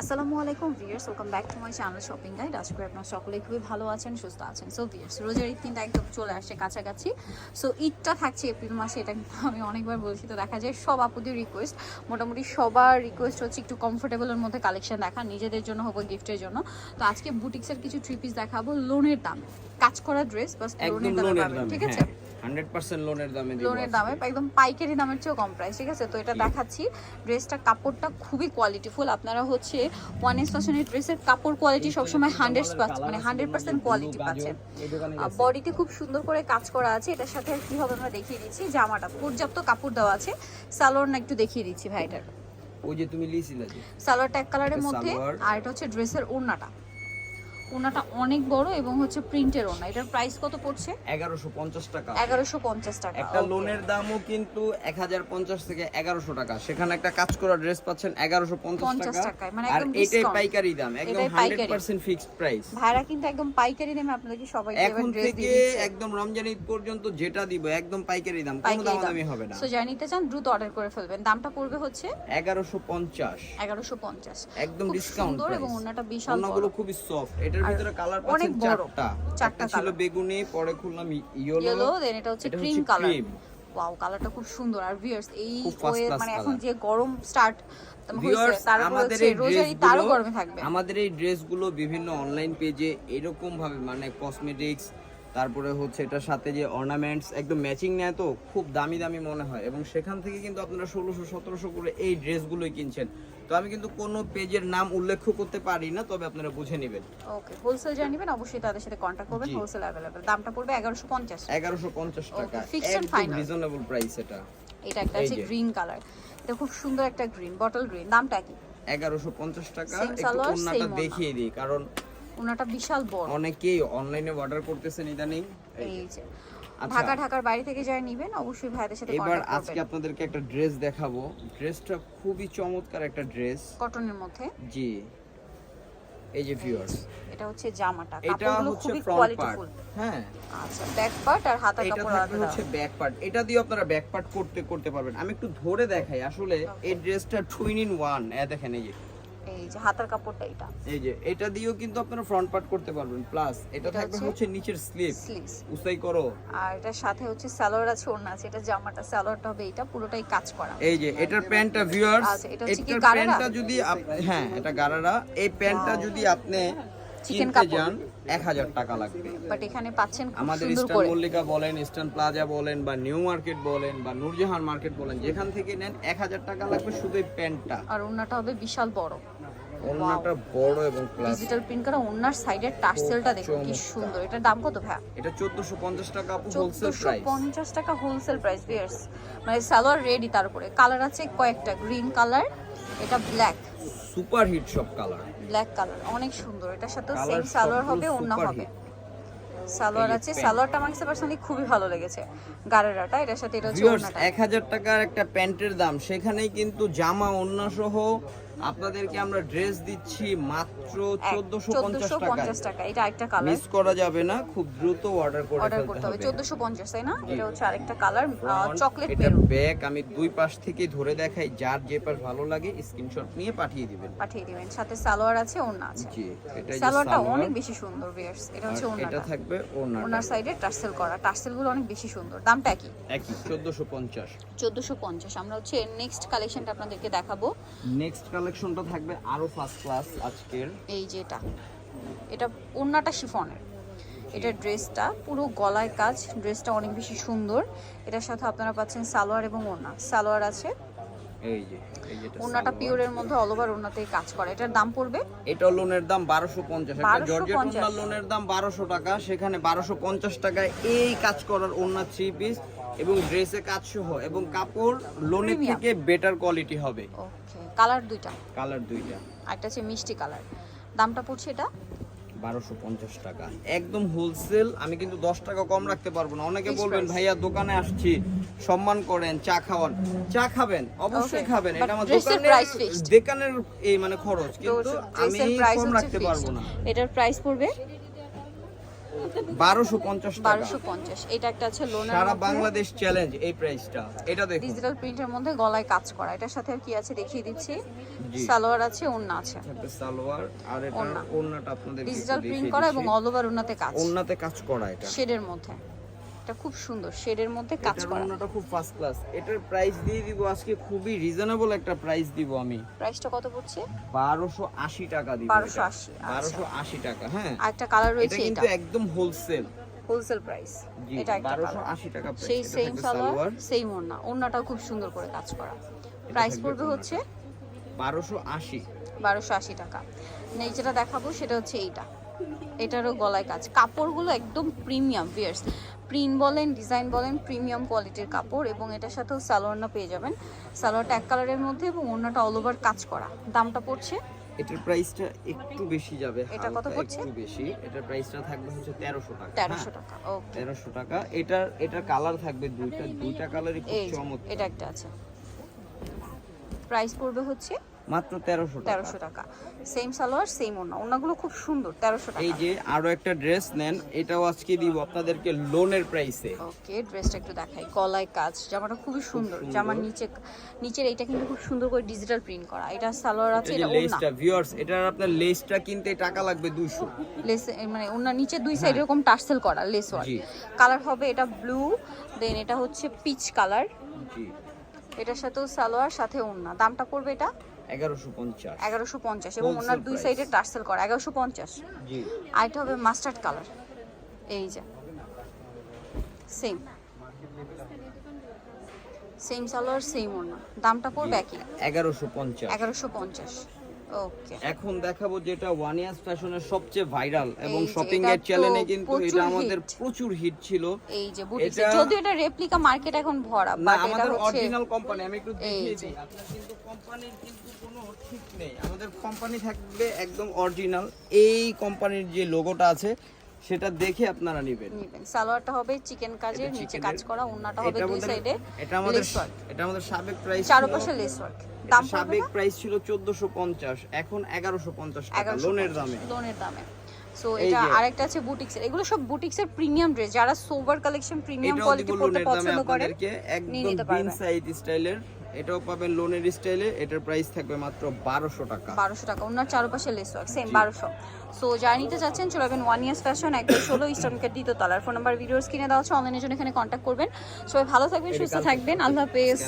আসসালামু আলাইকুম viewers welcome back to my channel shopping guide আশা করি আপনারা সকলেই খুবই ভালো আছেন সুস্থ আছেন। সো ভিয়ার্স রোজার ঈদ কিন্তু একদম চলে আসছে কাছাকাছি। সো ঈদটা থাকছে এপ্রিল মাসে এটা কিন্তু আমি অনেকবার বলছি তো দেখা যায় সব আপুদের রিকোয়েস্ট মোটামুটি সবার রিকোয়েস্ট হচ্ছে একটু কমফোর্টেবলের মধ্যে কালেকশন দেখা নিজেদের জন্য হোক গিফটের জন্য। তো আজকে বুটিক্সের কিছু থ্রি পিস দেখাবো লোনের দাম। কাজ করা ড্রেস বা লোনের দামে ঠিক আছে? হ্যাঁ হান্ড্রেড পার্সেন্ট লোনের দামে দিব লোনের দামে একদম পাইকারি দামের চেয়েও কম প্রাইস ঠিক আছে? তো এটা দেখাচ্ছি। ড্রেসটা কাপড়টা খুবই কোয়ালিটিফুল আপনারা হচ্ছে ওয়ান এস ফ্যাশনের ড্রেসের কাপড় কোয়ালিটি সবসময় হান্ড্রেড মানে হান্ড্রেড পার্সেন্ট কোয়ালিটি পাচ্ছেন বডিতে খুব সুন্দর করে কাজ করা আছে। এটার সাথে কি হবে আমরা দেখিয়ে দিচ্ছি। জামাটা পর্যাপ্ত কাপড় দেওয়া আছে। সালোয়ার না একটু দেখিয়ে দিচ্ছি ভাইটার। ওই যে তুমি লিছিলে যে? সালোয়ারটা এক কালারের মধ্যে আর এটা হচ্ছে ড্রেসের ওড়নাটা। ওড়নাটা অনেক বড় এবং হচ্ছে প্রিন্টের ওড়না এটার প্রাইস কত পড়ছে? এগারোশো পঞ্চাশ টাকা। এগারোশো পঞ্চাশ টাকা একটা লোনের দামও কিন্তু এক হাজার পঞ্চাশ থেকে এগারোশো টাকা। সেখানে একটা কাজ করা ড্রেস পাচ্ছেন এগারোশো পঞ্চাশ 50 টাকা। টাকায়, মানে আর এটাই পাইকারি দাম একদম হান্ড্রেড। পার্সেন্ট ফিক্সড প্রাইস ভাইরা কিন্তু একদম পাইকারি দামে আপনাদেরকে এখন থেকে একদম রমজান ঈদ পর্যন্ত যেটা দিব একদম পাইকারি দাম কোনো দাম। দামাদামি হবে না। সো নিতে চান দ্রুত অর্ডার করে ফেলবেন। দামটা পড়বে হচ্ছে এগারোশো পঞ্চাশ। এগারোশো পঞ্চাশ। একদম ডিসকাউন্ট এবং ওনাটা বিশাল বড়। খুবই সফট এটার ভিতরে কালার পাচ্ছেন চারটা। চারটা ছিল বেগুনি পরে খুললাম ইয়েলো ইয়েলো দেন এটা হচ্ছে ক্রিম কালার ওয়াও কালারটা খুব সুন্দর। আর ভিউয়ার্স এই মানে এখন যে গরম স্টার্ট আমাদের এই ড্রেসগুলো গরমে থাকবে। আমাদের এই ড্রেসগুলো বিভিন্ন অনলাইন পেজে এরকম ভাবে মানে কসমেটিক্স তারপরে হচ্ছে এটার সাথে যে অর্নামেন্টস একদম ম্যাচিং নেয় তো খুব দামি দামি মনে হয়। এবং সেখান থেকে কিন্তু আপনারা ষোলোশো সতেরোশো করে এই ড্রেসগুলোই কিনছেন। তো আমি কিন্তু কোনো পেজের নাম উল্লেখ করতে পারি না তবে আপনারা বুঝে নেবেন। ওকে হোলসেল যারা নেবেন অবশ্যই তাদের সাথে কন্ট্যাক্ট করবেন হোলসেল অ্যাভেলেবেল দামটা পড়বে এগারোশো পঞ্চাশ। এগারোশো পঞ্চাশ টাকা। Okay, fixed and একদম রিজনেবল প্রাইস এটা। এটা একটা আছে গ্রিন কালার এটা খুব সুন্দর একটা গ্রিন বটল গ্রিন দামটা কি? এগারোশো পঞ্চাশ টাকা। Same একটু। দেখিয়ে দিই কারণ ওনাটা বিশাল বড়। অনেকেই অনলাইনে অর্ডার করতেছেন ইদানিং। এই যে। আচ্ছা। ঢাকা ঢাকার বাইরে থেকে যারা নিবেন অবশ্যই ভাইদের সাথে এবার আজকে আপনাদেরকে একটা ড্রেস দেখাবো। ড্রেসটা খুবই চমৎকার একটা ড্রেস কটনের মধ্যে। জি। এই যে ভিউয়ার্স এটা হচ্ছে জামাটা। এটা কাপড়গুলো খুবই কোয়ালিটিফুল হ্যাঁ। আচ্ছা ব্যাক পার্ট আর এটা কাপড় থাকবে আলাদা। হচ্ছে ব্যাক পার্ট এটা দিয়ে আপনারা ব্যাক পার্ট করতে করতে পারবেন। আমি একটু ধরে দেখাই। আসলে এই ড্রেসটা টুইন ইন ওয়ান এ দেখেন এই যে। এই যে হাতার কাপড়টা এটা। এই যে এটা দিয়েও কিন্তু আপনারা ফ্রন্ট পার্ট করতে পারবেন। প্লাস এটা থাকবে হচ্ছে নিচের স্লিপ উসাই করো। আর এটার সাথে হচ্ছে সালোয়ার আছে ওড়না আছে এটা জামাটা সালোয়ারটা হবে এটা পুরোটাই কাজ করা। এই যে এটার প্যান্টটা ভিউয়ার্স আচ্ছা, এটা হচ্ছে কি প্যান্টটা যদি হ্যাঁ এটা গারারা। এই প্যান্টটা যদি আপনি কিনতে কাপড়। যান এক হাজার টাকা লাগবে। বাট এখানে পাচ্ছেন আমাদের ইস্টার্ন মল্লিকা বলেন ইস্টার্ন প্লাজা বলেন বা নিউ মার্কেট বলেন বা নূরজাহান মার্কেট বলেন যেখান থেকে নেন এক হাজার টাকা লাগবে শুধু এই প্যান্টটা। আর ওড়নাটা হবে বিশাল বড়। অন্যটা বড় এবং প্লাস ডিজিটাল প্রিন্ট করা ওড়নার সাইডের টার্সেলটা দেখুন কি সুন্দর। এটার দাম কত ভাই এটা চোদ্দশো পঞ্চাশ টাকা আপু হোলসেল প্রাইস পঞ্চাশ টাকা হোলসেল প্রাইস বিয়ার্স মানে সালোয়ার রেডি তার উপরে। কালার আছে কয়েকটা গ্রিন কালার এটা ব্ল্যাক সুপার হিট সব কালার ব্ল্যাক কালার অনেক সুন্দর। এটার সাথে সেম সালোয়ার হবে অন্য হবে। সালোয়ার আছে। সালোয়ারটা আমার কাছে পার্সোনালি খুবই ভালো লেগেছে। গারেরাটা এটার সাথে এটা হচ্ছে ভিউয়ার্স ওড়নাটা। এক হাজার টাকার একটা প্যান্টের দাম। সেখানেই কিন্তু জামা ওন্না সহ আপনাদেরকে আমরা ড্রেস দিচ্ছি মাত্র টাকা এটা একটা কালার মিস করা যাবে না খুব দ্রুত অর্ডার করে অর্ডার করতে হবে হবে। চোদ্দশো পঞ্চাশ তাই না? এটা হচ্ছে আরেকটা কালার চকলেট এটা ব্যাক আমি দুই পাশ থেকে ধরে দেখাই যার যে পাশ ভালো লাগে স্ক্রিনশট নিয়ে পাঠিয়ে দিবেন। পাঠিয়ে দিবেন। সাথে সালোয়ার আছে ওড়না আছে। জি এটা সালোয়ারটা অনেক বেশি সুন্দর ভিউয়ার্স এটা হচ্ছে এটা থাকবে সাইডে টার্সেল করা। টার্সেলগুলো অনেক বেশি সুন্দর। দামটা কি একই আমরা হচ্ছে নেক্সট কালেকশনটা আপনাদেরকে দেখাবো। নেক্সট কালেকশনটা থাকবে আরও ফার্স্ট ক্লাস আজকের। এই যে এটা এটা ওড়নাটা শিফনের। এটা ড্রেসটা পুরো গলায় কাজ ড্রেসটা অনেক বেশি সুন্দর। এটার সাথে আপনারা পাচ্ছেন সালোয়ার এবং ওড়না। সালোয়ার আছে। এই যে ওড়নাটা পিওরের মধ্যে অল ওভার ওড়নাতেই কাজ করা। এটার দাম পড়বে? এটা লোনের দাম একটা জর্জেট লোনের দাম বারোশো টাকা। সেখানে বারোশো পঞ্চাশ টাকায় এই কাজ করার ওনার থ্রি পিস এবং ড্রেসে কাজ সহ এবং কাপড় লোনের থেকে বেটার কোয়ালিটি হবে। ওকে কালার দুইটা। কালার দুইটা। একটা হচ্ছে মিষ্টি কালার। দামটা পড়ছে এটা? বারোশো পঞ্চাশ টাকা। একদম হোলসেল আমি কিন্তু দশ টাকা কম রাখতে পারব না। অনেকে বলবেন ভাইয়া দোকানে আসছি সম্মান করেন চা খাওয়ান। চা খাবেন অবশ্যই খাবেন। এটা আমার দোকানের এই মানে খরচ। কিন্তু আমি কম রাখতে পারব না। এটার প্রাইস পড়বে? বারোশো পঞ্চাশ টাকা। বারোশো পঞ্চাশ। এটা একটা আছে লোনের সারা বাংলাদেশ চ্যালেঞ্জ এই প্রাইসটা এটা দেখো ডিজিটাল প্রিন্টের মধ্যে গলায় কাজ করা। এটার সাথে আর কি আছে দেখিয়ে দিচ্ছি। সালোয়ার আছে ওন্না আছে। সালোয়ার আর এটা ওন্নাটা আপনাদের ডিজিটাল প্রিন্ট করা এবং অল ওভার ওন্নাতে কাজ। ওন্নাতে কাজ করা এটা। শেডের মধ্যে। এটা খুব সুন্দর শেডের মধ্যে কাজ করা। ওড়নাটা খুব ফার্স্ট ক্লাস এটার প্রাইস দিয়ে দিব আজকে খুবই রিজনেবল একটা প্রাইস দিব আমি। প্রাইসটা কত পড়ছে? বারোশো আশি টাকা দিব 1280 আচ্ছা। বারোশো আশি টাকা হ্যাঁ। আর একটা কালার রয়েছে এটা। কিন্তু একদম হোলসেল হোলসেল প্রাইস এটা একটা বারোশো কালার আশি টাকা price। সেই সেম সালোয়ার সেম ওড়না। ওড়নাটাও খুব সুন্দর করে কাজ করা। প্রাইস পড়বে হচ্ছে? বারোশো আশি। বারোশো আশি টাকা। নেই যেটা দেখাবো সেটা হচ্ছে এইটা। এটারও গলায় কাজ। কাপড়গুলো একদম প্রিমিয়াম ভিয়ার্স প্রিন্ট বলেন ডিজাইন বলেন প্রিমিয়াম কোয়ালিটির কাপড় এবং এটার সাথেও সালোয়ারনা পেয়ে যাবেন। সালোয়ারটা এক কালারের মধ্যে এবং ওড়নাটা অল ওভার কাজ করা। দামটা পড়ছে? এটার প্রাইসটা একটু বেশি যাবে এটা কত পড়ছে? একটু বেশি। এটার প্রাইসটা থাকবে হচ্ছে তেরোশো টাকা তেরোশো টাকা ওকে তেরোশো টাকা। এটার এটার কালার থাকবে দুইটা দুইটা কালারই খুব চমৎকার। এটা একটা আছে। প্রাইস পড়বে হচ্ছে মাত্র তেরোশো টাকা। তেরোশো টাকা। সেম সালোয়ার সেম ওড়না। ওড়নাগুলো খুব সুন্দর তেরোশো এই যে আরও একটা ড্রেস নেন এটাও আজকে দিব আপনাদেরকে লোনের প্রাইসে ওকে ড্রেসটা একটু দেখাই। গলায় কাজ জামাটা খুবই সুন্দর। জামার নিচে নিচের এইটা কিন্তু খুব সুন্দর করে ডিজিটাল প্রিন্ট করা। এটা সালোয়ার আছে এটা যে লেসটা ভিউয়ার্স এটার আপনার লেসটা কিনতে টাকা লাগবে 200 লেস মানে ওনার নিচে দুই সাইড এরকম টার্সেল করা লেস ওয়ার্ক। কালার হবে এটা ব্লু দেন এটা হচ্ছে পিচ কালার জি। এটার সাথেও সালোয়ার সাথে ওড়না। দামটা পড়বে এটা 1150 এগারোশো পঞ্চাশ এবং ওনার দুই সাইডে টার্সেল করা এগারোশো পঞ্চাশ। জি। আইটা হবে মাস্টার্ড কালার এই যে। সেম সেম সালোয়ার সেম ওনার দামটা পড়বে একই? 1150 এগারোশো পঞ্চাশ। ওকে এখন দেখাবো যেটা ওয়ান ইয়ার্স ফ্যাশনের সবচেয়ে ভাইরাল এবং শপিং এর চ্যানেলে কিন্তু এটা আমাদের প্রচুর হিট ছিল। এই যে বুটিক্স এটা- যদিও এটা রেপ্লিকা মার্কেট এখন ভরা না আমাদের অরিজিনাল কোম্পানি আমি একটু দেখিয়ে দিই। আপনার কিন্তু কোম্পানির কিন্তু কোনো ঠিক নেই। আমাদের কোম্পানি থাকবে একদম অরিজিনাল এই কোম্পানির যে লোগোটা আছে সেটা দেখে আপনারা নেবেন। নিবেন। সালোয়ারটা হবে চিকেন কাজের নিচে কাজ করা ওন্নাটা হবে দুই সাইডে এটা আমাদের এটা আমাদের সাবেক প্রাইস চারপাশে লেস ওয়ার্ক দাম সাবেক প্রাইস ছিল 1450 এখন 1150 টাকা লোনের দামে। লোনের দামে। সো এটা আরেকটা আছে বুটিক্সের এগুলো সব বুটিক্সের প্রিমিয়াম ড্রেস যারা সোভার কালেকশন প্রিমিয়াম কোয়ালিটি পড়তে পছন্দ নিয়ে একদম বিন স্টাইলের এটাও পাবেন লোনের স্টাইলে এটার প্রাইস থাকবে মাত্র 1200 টাকা। বারোশো টাকা। ওনার চারপাশে লেস ওয়ার্ক সেম বারোশো। সো যারা নিতে চাচ্ছেন চলে যাবেন ওয়ান ইয়ার্স ফ্যাশন একদম ষোলো ইস্টার্নকে দ্বিতীয় তলার। ফোন নাম্বার ভিডিওস কিনে দেওয়া হচ্ছে অনলাইনের জন্য এখানে কন্ট্যাক্ট করবেন। সবাই ভালো থাকবেন সুস্থ থাকবেন। আল্লাহ হাফেজ।